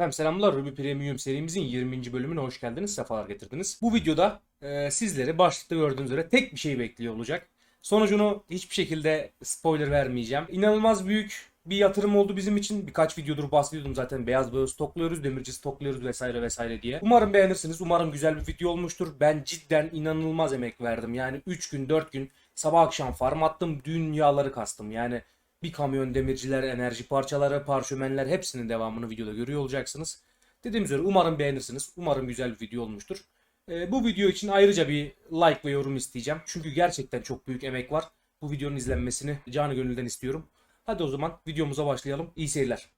Efendim selamlar Ruby Premium serimizin 20. bölümüne hoş geldiniz, sefalar getirdiniz. Bu videoda e, sizleri başlıkta gördüğünüz üzere tek bir şey bekliyor olacak. Sonucunu hiçbir şekilde spoiler vermeyeceğim. İnanılmaz büyük bir yatırım oldu bizim için. Birkaç videodur bahsediyordum zaten beyaz bağı stokluyoruz, demirci stokluyoruz vesaire vesaire diye. Umarım beğenirsiniz, umarım güzel bir video olmuştur. Ben cidden inanılmaz emek verdim. Yani 3 gün 4 gün sabah akşam farm attım, dünyaları kastım. Yani bir kamyon demirciler, enerji parçaları, parşömenler hepsinin devamını videoda görüyor olacaksınız. Dediğim üzere umarım beğenirsiniz. Umarım güzel bir video olmuştur. Ee, bu video için ayrıca bir like ve yorum isteyeceğim. Çünkü gerçekten çok büyük emek var. Bu videonun izlenmesini canı gönülden istiyorum. Hadi o zaman videomuza başlayalım. İyi seyirler.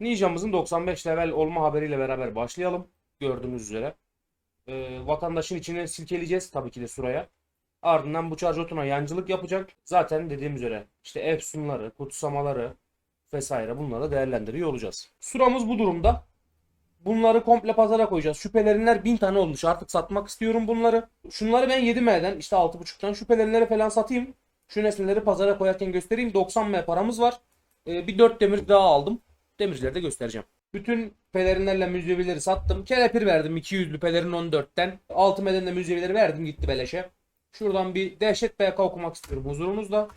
Ninja'mızın 95 level olma haberiyle beraber başlayalım. Gördüğünüz üzere. Ee, vatandaşın içine silkeleyeceğiz tabii ki de Sura'ya. Ardından bu Charjot'una yancılık yapacak. Zaten dediğim üzere işte efsunları, kutsamaları vesaire bunları da değerlendiriyor olacağız. Suramız bu durumda. Bunları komple pazara koyacağız. Şüphelerinler 1000 tane olmuş. Artık satmak istiyorum bunları. Şunları ben 7M'den işte 6.5'tan şüphelerinleri falan satayım. Şu nesneleri pazara koyarken göstereyim. 90M paramız var. Ee, bir 4 demir daha aldım. Demircileri de göstereceğim. Bütün pelerinlerle müzevileri sattım. Kelepir verdim 200'lü pelerin 14'ten. 6 meden de müzevileri verdim gitti beleşe. Şuradan bir dehşet BK okumak istiyorum huzurunuzda.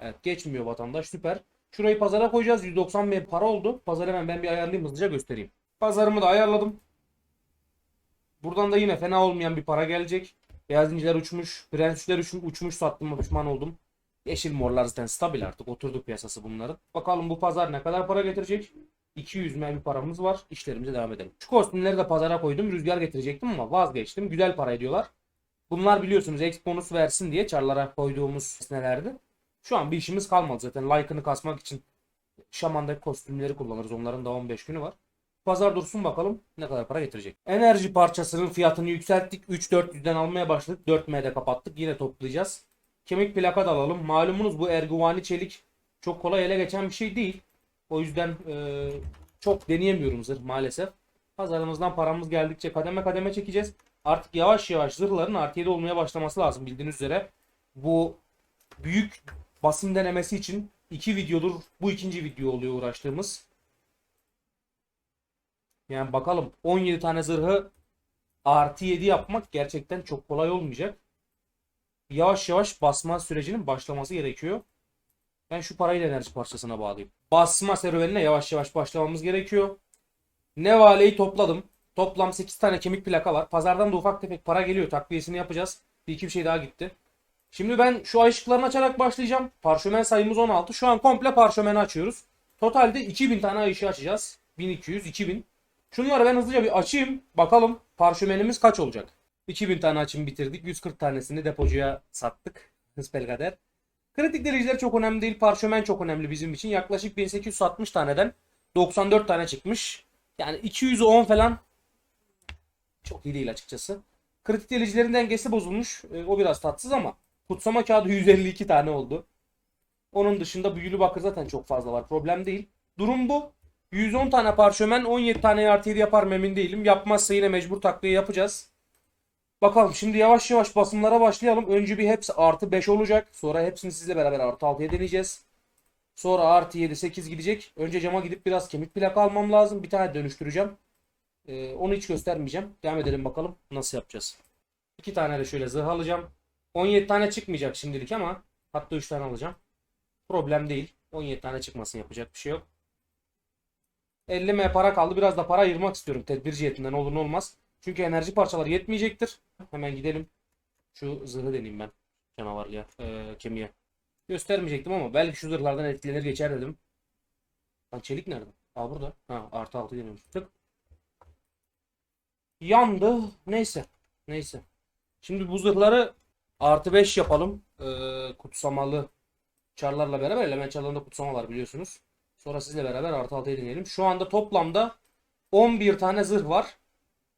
Evet geçmiyor vatandaş süper. Şurayı pazara koyacağız. 190 bin para oldu. Pazarı hemen ben bir ayarlayayım hızlıca göstereyim. Pazarımı da ayarladım. Buradan da yine fena olmayan bir para gelecek. Beyaz inciler uçmuş. Prensler uçmuş, uçmuş sattım pişman oldum. Yeşil morlar zaten stabil artık. Oturdu piyasası bunların. Bakalım bu pazar ne kadar para getirecek. 200 mil bir paramız var. İşlerimize devam edelim. Şu kostümleri de pazara koydum. Rüzgar getirecektim ama vazgeçtim. Güzel para ediyorlar. Bunlar biliyorsunuz X bonus versin diye çarlara koyduğumuz nesnelerdi. Şu an bir işimiz kalmadı zaten. Like'ını kasmak için şamandaki kostümleri kullanırız. Onların da 15 günü var. Pazar dursun bakalım ne kadar para getirecek. Enerji parçasının fiyatını yükselttik. 3-400'den almaya başladık. 4M'de kapattık. Yine toplayacağız. Kemik plaka da alalım. Malumunuz bu erguvani çelik çok kolay ele geçen bir şey değil. O yüzden e, çok deneyemiyorum zırh maalesef. Pazarımızdan paramız geldikçe kademe kademe çekeceğiz. Artık yavaş yavaş zırhların artı 7 olmaya başlaması lazım bildiğiniz üzere. Bu büyük basın denemesi için iki videodur bu ikinci video oluyor uğraştığımız. Yani bakalım 17 tane zırhı artı 7 yapmak gerçekten çok kolay olmayacak. Yavaş yavaş basma sürecinin başlaması gerekiyor. Ben şu parayı enerji parçasına bağlayayım. Basma serüvenine yavaş yavaş başlamamız gerekiyor. Nevale'yi topladım. Toplam 8 tane kemik plaka var. Pazardan da ufak tefek para geliyor. Takviyesini yapacağız. Bir iki bir şey daha gitti. Şimdi ben şu ay ışıklarını açarak başlayacağım. Parşömen sayımız 16. Şu an komple parşömeni açıyoruz. Totalde 2000 tane ay ışığı açacağız. 1200, 2000. Şunları ben hızlıca bir açayım. Bakalım parşömenimiz kaç olacak. 2000 tane açım bitirdik. 140 tanesini depocuya sattık. Hızbelkader. Kritik dereceler çok önemli değil. Parşömen çok önemli bizim için. Yaklaşık 1860 taneden 94 tane çıkmış. Yani 210 falan çok iyi değil açıkçası. Kritik delicilerin dengesi bozulmuş. E, o biraz tatsız ama kutsama kağıdı 152 tane oldu. Onun dışında büyülü bakır zaten çok fazla var. Problem değil. Durum bu. 110 tane parşömen 17 tane artı 7 yapar mı emin değilim. Yapmazsa yine mecbur takviye yapacağız. Bakalım şimdi yavaş yavaş basımlara başlayalım. Önce bir hepsi artı 5 olacak. Sonra hepsini sizle beraber artı 6'ya deneyeceğiz. Sonra artı 7 8 gidecek. Önce cama gidip biraz kemik plaka almam lazım. Bir tane dönüştüreceğim. Ee, onu hiç göstermeyeceğim. Devam edelim bakalım nasıl yapacağız. İki tane de şöyle zırh alacağım. 17 tane çıkmayacak şimdilik ama hatta 3 tane alacağım. Problem değil. 17 tane çıkmasın yapacak bir şey yok. 50 M para kaldı. Biraz da para ayırmak istiyorum tedbir cihetinden olur ne olmaz. Çünkü enerji parçaları yetmeyecektir. Hemen gidelim. Şu zırhı deneyeyim ben. Canavarlıya. Ee, kemiğe. Göstermeyecektim ama belki şu zırhlardan etkilenir geçer dedim. Lan çelik nerede? Aa burada. Ha artı altı deniyormuş. Tık. Yandı. Neyse. Neyse. Şimdi bu zırhları artı 5 yapalım. Ee, kutsamalı çarlarla beraber. Element çarlarında kutsama var biliyorsunuz. Sonra sizle beraber artı 6'ya deneyelim. Şu anda toplamda 11 tane zırh var.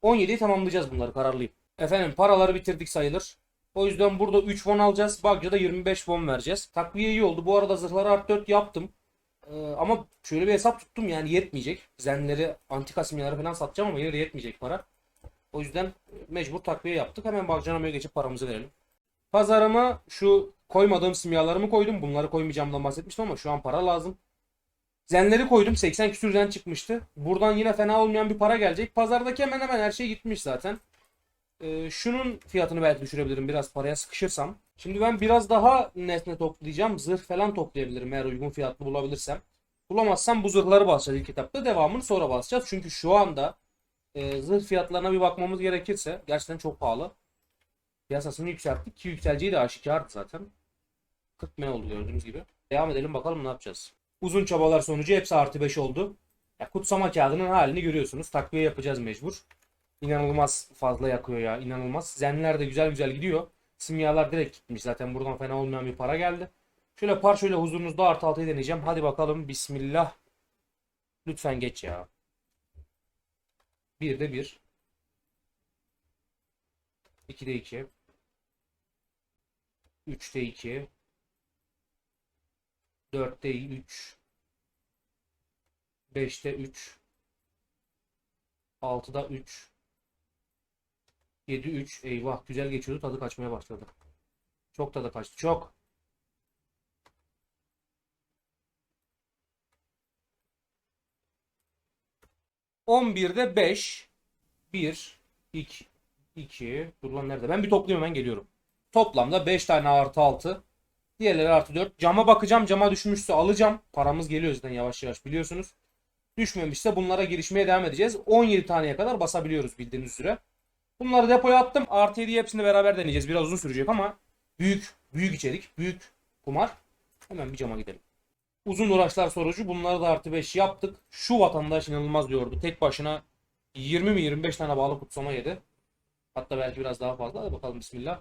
17'yi tamamlayacağız bunları kararlıyım. Efendim paraları bitirdik sayılır. O yüzden burada 3 won alacağız. Bagca'da 25 won vereceğiz. Takviye iyi oldu. Bu arada zırhları art 4 yaptım. Ee, ama şöyle bir hesap tuttum yani yetmeyecek. Zenleri, antika simyaları falan satacağım ama de yetmeyecek para. O yüzden mecbur takviye yaptık. Hemen Bagcanamo'ya geçip paramızı verelim. Pazarıma şu Koymadığım simyalarımı koydum. Bunları koymayacağımdan bahsetmiştim ama şu an para lazım. Zenleri koydum. 80 küsürden çıkmıştı. Buradan yine fena olmayan bir para gelecek. Pazardaki hemen hemen her şey gitmiş zaten. Ee, şunun fiyatını belki düşürebilirim biraz paraya sıkışırsam. Şimdi ben biraz daha nesne toplayacağım. Zırh falan toplayabilirim eğer uygun fiyatlı bulabilirsem. Bulamazsam bu zırhları basacağız ilk etapta. Devamını sonra basacağız. Çünkü şu anda e, zırh fiyatlarına bir bakmamız gerekirse gerçekten çok pahalı. Piyasasını yükselttik ki yükseleceği de aşikardı zaten. 40 M oldu gördüğünüz gibi. Devam edelim bakalım ne yapacağız. Uzun çabalar sonucu hepsi artı 5 oldu. Ya, kutsama kağıdının halini görüyorsunuz. Takviye yapacağız mecbur. İnanılmaz fazla yakıyor ya. inanılmaz. Zenler de güzel güzel gidiyor. Simyalar direkt gitmiş. Zaten buradan fena olmayan bir para geldi. Şöyle par şöyle huzurunuzda artı altıyı deneyeceğim. Hadi bakalım. Bismillah. Lütfen geç ya. Bir de bir. İki de iki. Üçte iki. Dörtte üç. Beşte üç. Altıda üç. 7-3. Eyvah güzel geçiyordu. Tadı kaçmaya başladı. Çok tadı kaçtı. Çok. On birde 5. 1, 2, 2. Dur lan nerede? Ben bir toplayayım hemen geliyorum. Toplamda 5 tane artı 6. Diğerleri artı 4. Cama bakacağım. Cama düşmüşse alacağım. Paramız geliyor zaten yavaş yavaş biliyorsunuz. Düşmemişse bunlara girişmeye devam edeceğiz. 17 taneye kadar basabiliyoruz bildiğiniz üzere. Bunları depoya attım. Artı 7'yi hepsini beraber deneyeceğiz. Biraz uzun sürecek ama büyük, büyük içerik, büyük kumar. Hemen bir cama gidelim. Uzun uğraşlar sonucu bunları da artı 5 yaptık. Şu vatandaş inanılmaz diyordu. Tek başına 20 mi 25 tane bağlı kutsama yedi. Hatta belki biraz daha fazla. Hadi bakalım bismillah.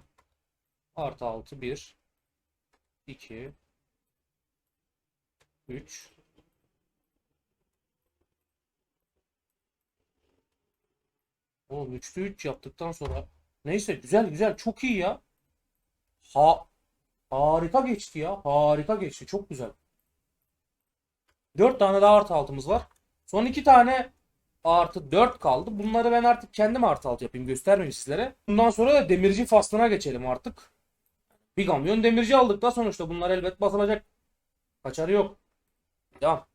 Artı 6 1 2 3 Oğlum 3'te 3 yaptıktan sonra neyse güzel güzel çok iyi ya. Ha harika geçti ya. Harika geçti. Çok güzel. 4 tane daha artı altımız var. Son 2 tane artı 4 kaldı. Bunları ben artık kendim artı alt yapayım. Göstermeyeyim sizlere. Bundan sonra da demirci faslına geçelim artık. Bir kamyon demirci aldık da sonuçta bunlar elbet basılacak. Kaçarı yok. Devam.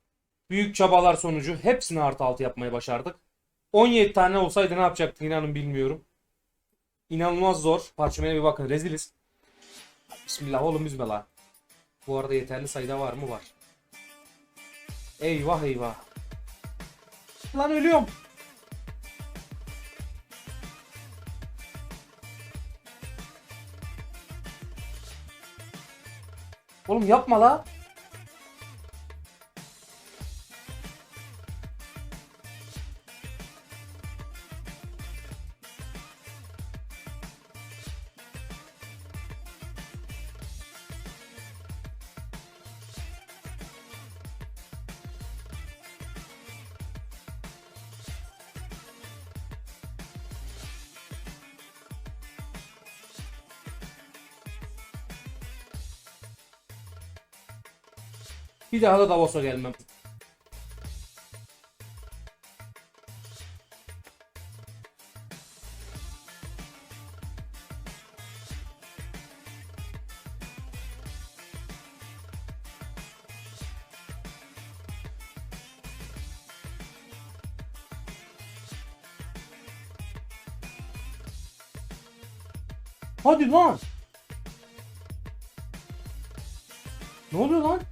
Büyük çabalar sonucu hepsini artı altı yapmayı başardık. 17 tane olsaydı ne yapacaktık inanın bilmiyorum. İnanılmaz zor. Parçamaya bir bakın reziliz. Bismillah oğlum üzme la. Bu arada yeterli sayıda var mı? Var. Eyvah eyvah. Lan ölüyorum. Oğlum yapma la. Bir daha da Davos'a gelmem. Hadi lan. Ne oluyor lan?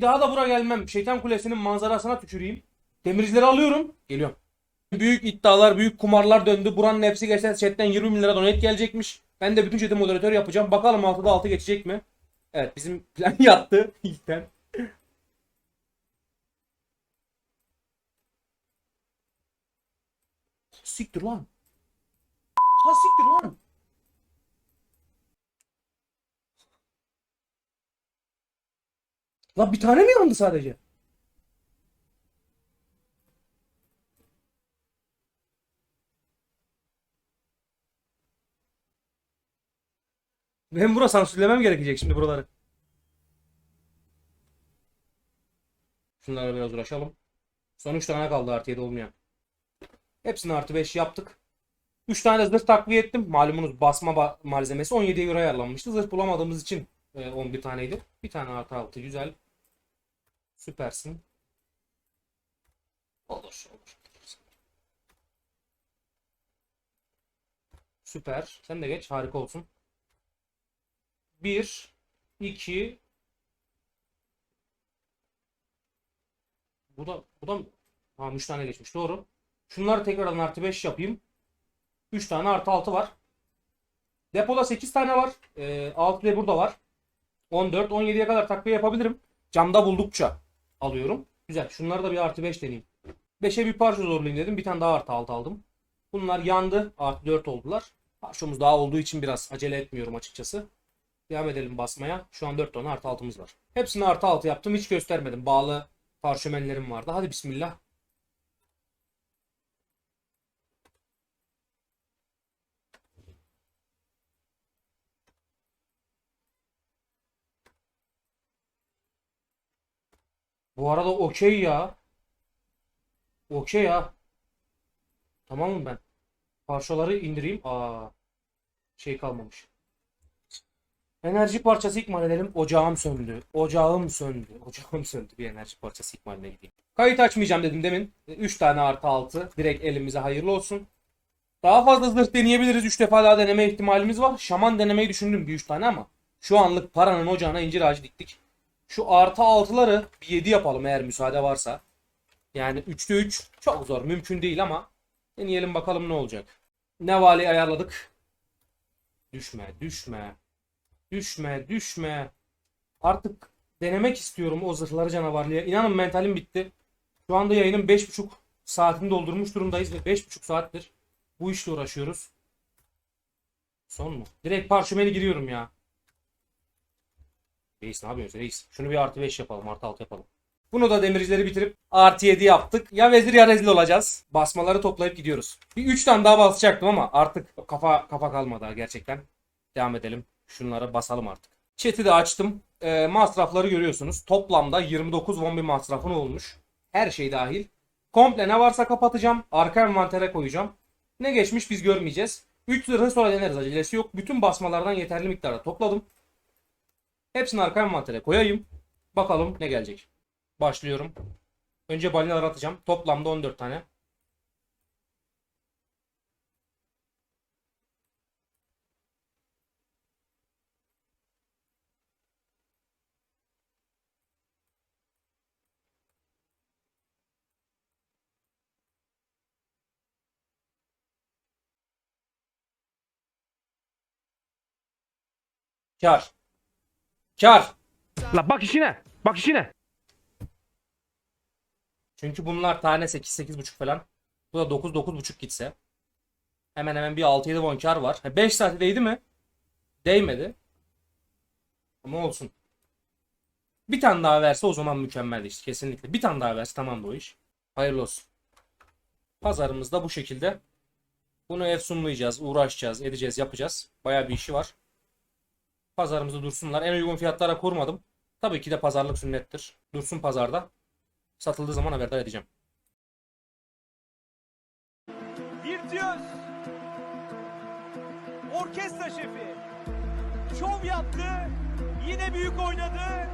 Bir daha da buraya gelmem. Şeytan Kulesi'nin manzarasına tüküreyim. Demircileri alıyorum. Geliyorum. Büyük iddialar, büyük kumarlar döndü. Buranın hepsi geçen chatten 20 bin lira donate gelecekmiş. Ben de bütün chat'i moderatör yapacağım. Bakalım 6'da 6 geçecek mi? Evet bizim plan yattı ilkten. Siktir lan. Ha siktir lan. Lan bir tane mi yandı sadece? Ben bura sansürlemem gerekecek şimdi buraları. Şunlara biraz uğraşalım. Son 3 tane kaldı artı 7 olmayan. Hepsini artı 5 yaptık. 3 tane zırh takviye ettim. Malumunuz basma ba- malzemesi 17'ye göre ayarlanmıştı. Zırh bulamadığımız için e, 11 taneydi. Bir tane artı 6 güzel. Süpersin. Olur olur. Süper. Sen de geç. Harika olsun. 1 2 Bu da bu da tamam 3 tane geçmiş. Doğru. Şunları tekrardan artı 5 yapayım. 3 tane artı 6 var. Depoda 8 tane var. Ee, 6 da burada var. 14 17'ye kadar takviye yapabilirim. Camda buldukça alıyorum. Güzel. Şunları da bir artı 5 deneyeyim. 5'e bir parça zorlayayım dedim. Bir tane daha artı 6 aldım. Bunlar yandı. Artı 4 oldular. Parçamız daha olduğu için biraz acele etmiyorum açıkçası. Devam edelim basmaya. Şu an 4 tane artı 6'mız var. Hepsini artı 6 yaptım. Hiç göstermedim. Bağlı parşömenlerim vardı. Hadi bismillah. Bu arada okey ya. Okey ya. Tamamım ben. Parçaları indireyim. Aa. Şey kalmamış. Enerji parçası ikmal edelim. Ocağım söndü. Ocağım söndü. Ocağım söndü. Bir enerji parçası ikmaline gideyim. Kayıt açmayacağım dedim demin. 3 tane artı 6. Direkt elimize hayırlı olsun. Daha fazla zırh deneyebiliriz. 3 defa daha deneme ihtimalimiz var. Şaman denemeyi düşündüm bir 3 tane ama. Şu anlık paranın ocağına incir ağacı diktik. Şu artı 6'ları bir 7 yapalım eğer müsaade varsa. Yani 3'te 3 çok zor. Mümkün değil ama deneyelim bakalım ne olacak. Ne vali ayarladık. Düşme, düşme. Düşme, düşme. Artık denemek istiyorum o zırhları canavarlıya. İnanın mentalim bitti. Şu anda yayının 5.5 saatini doldurmuş durumdayız ve 5.5 saattir bu işle uğraşıyoruz. Son mu? Direkt parşömeni giriyorum ya. Reis ne yapıyorsun reis? Şunu bir artı 5 yapalım artı 6 yapalım. Bunu da demircileri bitirip artı 7 yaptık. Ya vezir ya rezil olacağız. Basmaları toplayıp gidiyoruz. Bir 3 tane daha basacaktım ama artık kafa kafa kalmadı gerçekten. Devam edelim. Şunları basalım artık. Chat'i de açtım. Ee, masrafları görüyorsunuz. Toplamda 29 won bir masrafın olmuş. Her şey dahil. Komple ne varsa kapatacağım. Arka envantere koyacağım. Ne geçmiş biz görmeyeceğiz. 3 zırhı sonra deneriz acelesi yok. Bütün basmalardan yeterli miktarda topladım. Hepsini arka envantere koyayım. Bakalım ne gelecek. Başlıyorum. Önce balinaları atacağım. Toplamda 14 tane. Kar. Kar. La bak işine. Bak işine. Çünkü bunlar tane 8 8,5 falan. Bu da 9 9,5 gitse. Hemen hemen bir 6 7 won kar var. 5 saat değdi mi? Değmedi. Ama olsun. Bir tane daha verse o zaman mükemmel işte kesinlikle. Bir tane daha verse tamam bu iş. Hayırlı olsun. Pazarımız da bu şekilde. Bunu efsunlayacağız, uğraşacağız, edeceğiz, yapacağız. Bayağı bir işi var. Pazarımızı dursunlar. En uygun fiyatlara kurmadım. Tabii ki de pazarlık sünnettir. Dursun pazarda. Satıldığı zaman haberdar edeceğim. Virtüöz. Orkestra şefi. Şov yaptı. Yine büyük oynadı.